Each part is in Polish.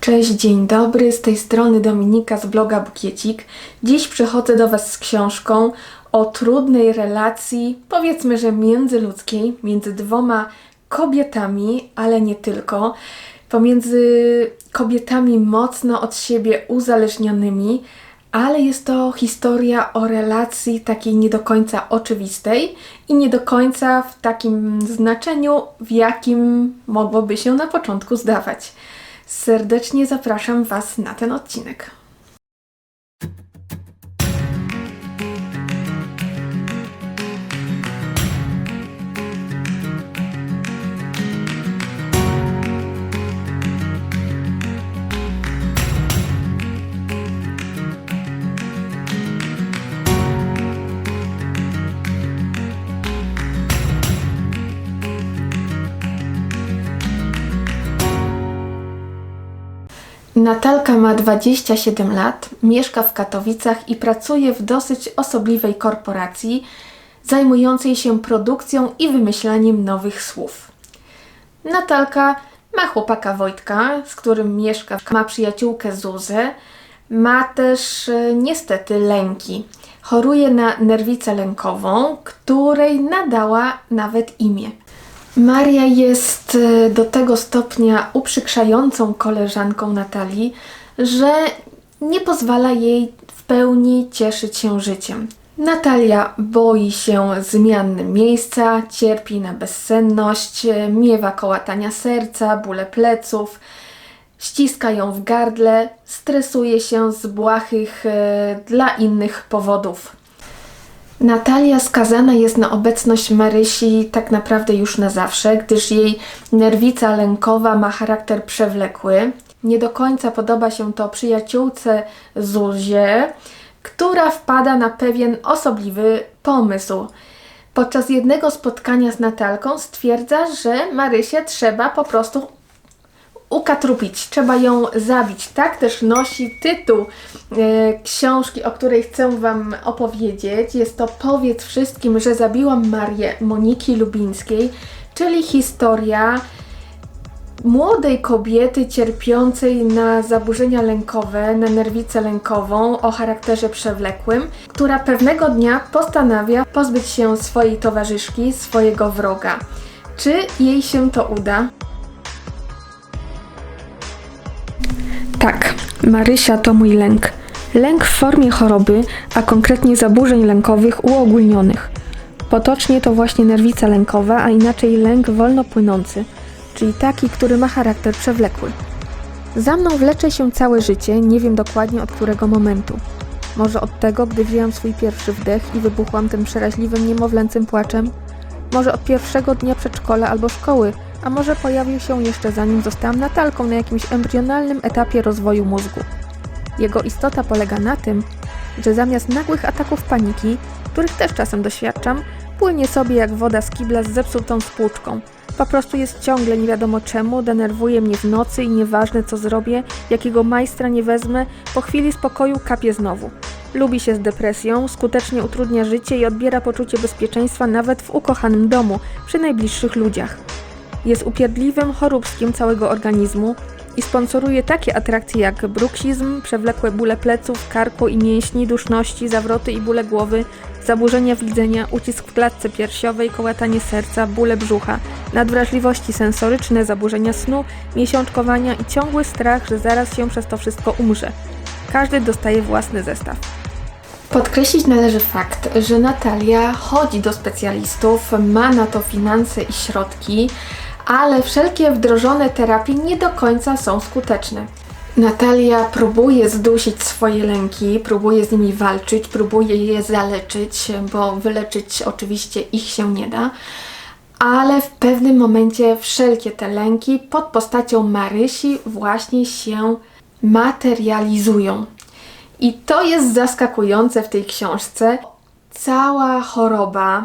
Cześć, dzień dobry, z tej strony Dominika z bloga Bukiecik. Dziś przychodzę do Was z książką o trudnej relacji, powiedzmy, że międzyludzkiej, między dwoma kobietami, ale nie tylko, pomiędzy kobietami mocno od siebie uzależnionymi, ale jest to historia o relacji takiej nie do końca oczywistej i nie do końca w takim znaczeniu, w jakim mogłoby się na początku zdawać. Serdecznie zapraszam Was na ten odcinek. Natalka ma 27 lat, mieszka w Katowicach i pracuje w dosyć osobliwej korporacji zajmującej się produkcją i wymyślaniem nowych słów. Natalka ma chłopaka Wojtka, z którym mieszka, ma przyjaciółkę Zuzę, ma też e, niestety lęki. Choruje na nerwicę lękową, której nadała nawet imię. Maria jest e, do tego stopnia uprzykrzającą koleżanką Natalii, że nie pozwala jej w pełni cieszyć się życiem. Natalia boi się zmian miejsca, cierpi na bezsenność, e, miewa kołatania serca, bóle pleców, ściska ją w gardle, stresuje się z błahych e, dla innych powodów. Natalia skazana jest na obecność Marysi tak naprawdę już na zawsze, gdyż jej nerwica lękowa ma charakter przewlekły. Nie do końca podoba się to przyjaciółce Zuzie, która wpada na pewien osobliwy pomysł. Podczas jednego spotkania z Natalką stwierdza, że Marysię trzeba po prostu ukatrupić, trzeba ją zabić. Tak też nosi tytuł e, książki, o której chcę Wam opowiedzieć. Jest to Powiedz wszystkim, że zabiłam Marię Moniki Lubińskiej, czyli historia młodej kobiety cierpiącej na zaburzenia lękowe, na nerwicę lękową o charakterze przewlekłym, która pewnego dnia postanawia pozbyć się swojej towarzyszki, swojego wroga. Czy jej się to uda? Tak, Marysia to mój lęk. Lęk w formie choroby, a konkretnie zaburzeń lękowych uogólnionych. Potocznie to właśnie nerwica lękowa, a inaczej lęk wolno płynący, czyli taki, który ma charakter przewlekły. Za mną wlecze się całe życie, nie wiem dokładnie od którego momentu. Może od tego, gdy wzięłam swój pierwszy wdech i wybuchłam tym przeraźliwym, niemowlęcym płaczem? Może od pierwszego dnia przedszkola albo szkoły, a może pojawił się jeszcze zanim zostałam Natalką na jakimś embrionalnym etapie rozwoju mózgu. Jego istota polega na tym, że zamiast nagłych ataków paniki, których też czasem doświadczam, płynie sobie jak woda z kibla z zepsutą spłuczką. Po prostu jest ciągle nie wiadomo czemu, denerwuje mnie w nocy i nieważne co zrobię, jakiego majstra nie wezmę, po chwili spokoju kapie znowu. Lubi się z depresją, skutecznie utrudnia życie i odbiera poczucie bezpieczeństwa nawet w ukochanym domu, przy najbliższych ludziach. Jest upierdliwym choróbskim całego organizmu i sponsoruje takie atrakcje jak bruksizm, przewlekłe bóle pleców, karku i mięśni, duszności, zawroty i bóle głowy, zaburzenia widzenia, ucisk w klatce piersiowej, kołatanie serca, bóle brzucha, nadwrażliwości sensoryczne, zaburzenia snu, miesiączkowania i ciągły strach, że zaraz się przez to wszystko umrze. Każdy dostaje własny zestaw. Podkreślić należy fakt, że Natalia chodzi do specjalistów, ma na to finanse i środki, ale wszelkie wdrożone terapie nie do końca są skuteczne. Natalia próbuje zdusić swoje lęki, próbuje z nimi walczyć, próbuje je zaleczyć, bo wyleczyć oczywiście ich się nie da, ale w pewnym momencie wszelkie te lęki pod postacią Marysi właśnie się materializują. I to jest zaskakujące w tej książce. Cała choroba,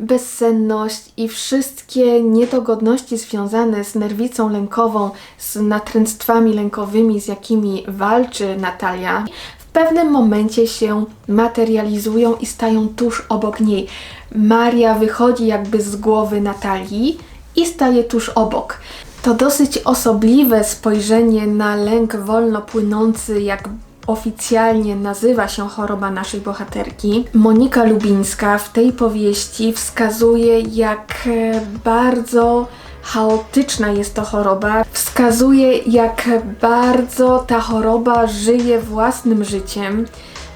bezsenność i wszystkie niedogodności związane z nerwicą lękową, z natręctwami lękowymi, z jakimi walczy Natalia, w pewnym momencie się materializują i stają tuż obok niej. Maria wychodzi jakby z głowy Natalii i staje tuż obok. To dosyć osobliwe spojrzenie na lęk wolno płynący, jak oficjalnie nazywa się choroba naszej bohaterki. Monika Lubińska w tej powieści wskazuje, jak e, bardzo chaotyczna jest to choroba. Wskazuje, jak bardzo ta choroba żyje własnym życiem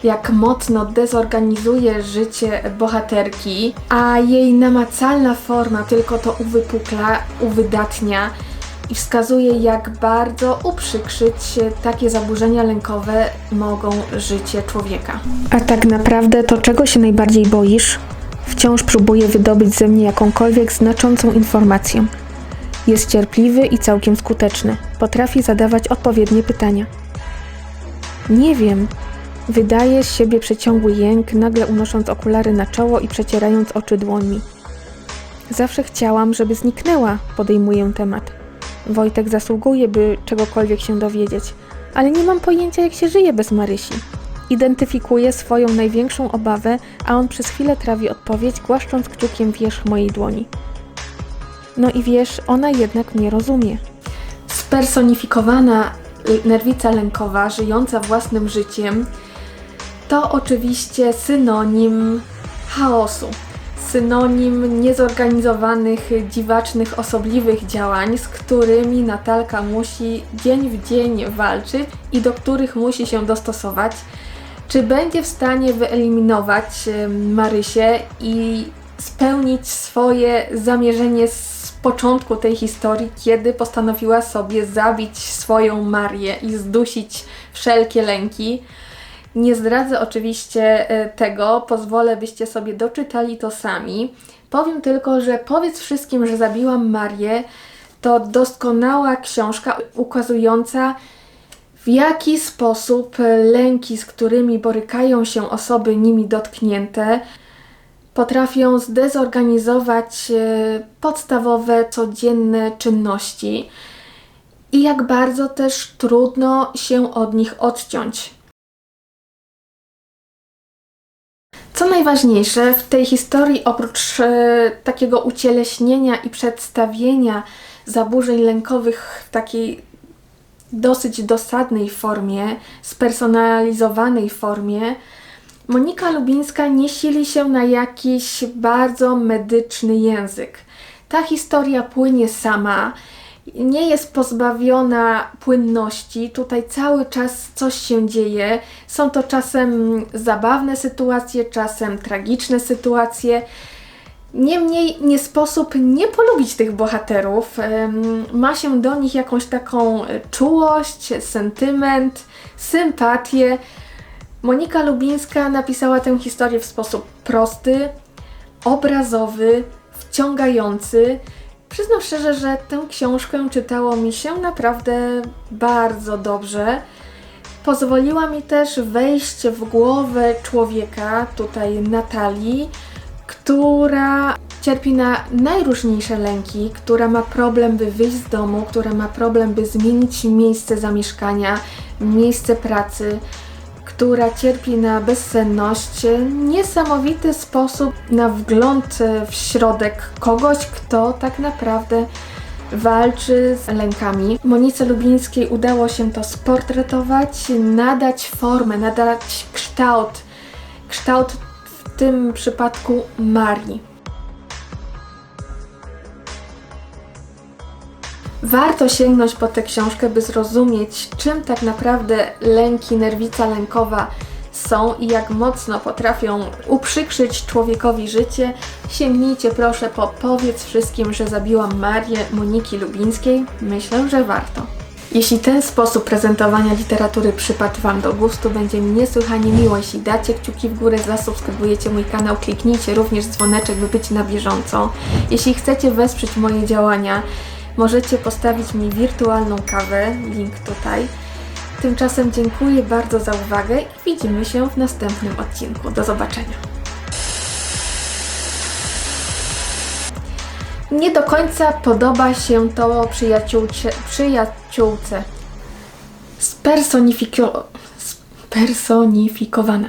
jak mocno dezorganizuje życie bohaterki, a jej namacalna forma tylko to uwypukla, uwydatnia i wskazuje, jak bardzo uprzykrzyć takie zaburzenia lękowe mogą życie człowieka. A tak naprawdę to czego się najbardziej boisz? Wciąż próbuje wydobyć ze mnie jakąkolwiek znaczącą informację. Jest cierpliwy i całkiem skuteczny. Potrafi zadawać odpowiednie pytania. Nie wiem. Wydaje z siebie przeciągły jęk, nagle unosząc okulary na czoło i przecierając oczy dłońmi. Zawsze chciałam, żeby zniknęła, podejmuję temat. Wojtek zasługuje, by czegokolwiek się dowiedzieć, ale nie mam pojęcia, jak się żyje bez Marysi. Identyfikuję swoją największą obawę, a on przez chwilę trawi odpowiedź, głaszcząc kciukiem wierzch mojej dłoni. No i wiesz, ona jednak mnie rozumie. Spersonifikowana nerwica lękowa, żyjąca własnym życiem, to oczywiście synonim chaosu. Synonim niezorganizowanych, dziwacznych, osobliwych działań, z którymi Natalka musi dzień w dzień walczyć i do których musi się dostosować. Czy będzie w stanie wyeliminować Marysię i spełnić swoje zamierzenie z początku tej historii, kiedy postanowiła sobie zabić swoją Marię i zdusić wszelkie lęki. Nie zdradzę oczywiście e, tego, pozwolę byście sobie doczytali to sami. Powiem tylko, że powiedz wszystkim, że zabiłam Marię. To doskonała książka ukazująca w jaki sposób lęki, z którymi borykają się osoby nimi dotknięte, potrafią zdezorganizować e, podstawowe, codzienne czynności i jak bardzo też trudno się od nich odciąć. Co najważniejsze w tej historii, oprócz e, takiego ucieleśnienia i przedstawienia zaburzeń lękowych w takiej dosyć dosadnej formie, spersonalizowanej formie, Monika Lubińska nie sili się na jakiś bardzo medyczny język. Ta historia płynie sama, nie jest pozbawiona płynności. Tutaj cały czas coś się dzieje. Są to czasem zabawne sytuacje, czasem tragiczne sytuacje. Niemniej nie sposób nie polubić tych bohaterów. Ma się do nich jakąś taką czułość, sentyment, sympatię. Monika Lubińska napisała tę historię w sposób prosty, obrazowy, wciągający. Przyznam szczerze, że tę książkę czytało mi się naprawdę bardzo dobrze. Pozwoliła mi też wejść w głowę człowieka, tutaj Natalii, która cierpi na najróżniejsze lęki, która ma problem, by wyjść z domu, która ma problem, by zmienić miejsce zamieszkania, miejsce pracy, która cierpi na bezsenność, niesamowity sposób na wgląd w środek kogoś, kto tak naprawdę walczy z lękami. Monice Lubińskiej udało się to sportretować, nadać formę, nadać kształt, kształt w tym przypadku Marii. Warto sięgnąć po tę książkę, by zrozumieć, czym tak naprawdę lęki, nerwica lękowa są i jak mocno potrafią uprzykrzyć człowiekowi życie. Sięgnijcie proszę po Powiedz wszystkim, że zabiłam Marię Moniki Lubińskiej. Myślę, że warto. Jeśli ten sposób prezentowania literatury przypadł Wam do gustu, będzie mi niesłychanie miło, jeśli dacie kciuki w górę, zasubskrybujecie mój kanał, kliknijcie również dzwoneczek, by być na bieżąco. Jeśli chcecie wesprzeć moje działania, Możecie postawić mi wirtualną kawę, link tutaj. Tymczasem dziękuję bardzo za uwagę i widzimy się w następnym odcinku. Do zobaczenia. Nie do końca podoba się to przyjaciółce, przyjaciółce. Spersonifiko, spersonifikowana.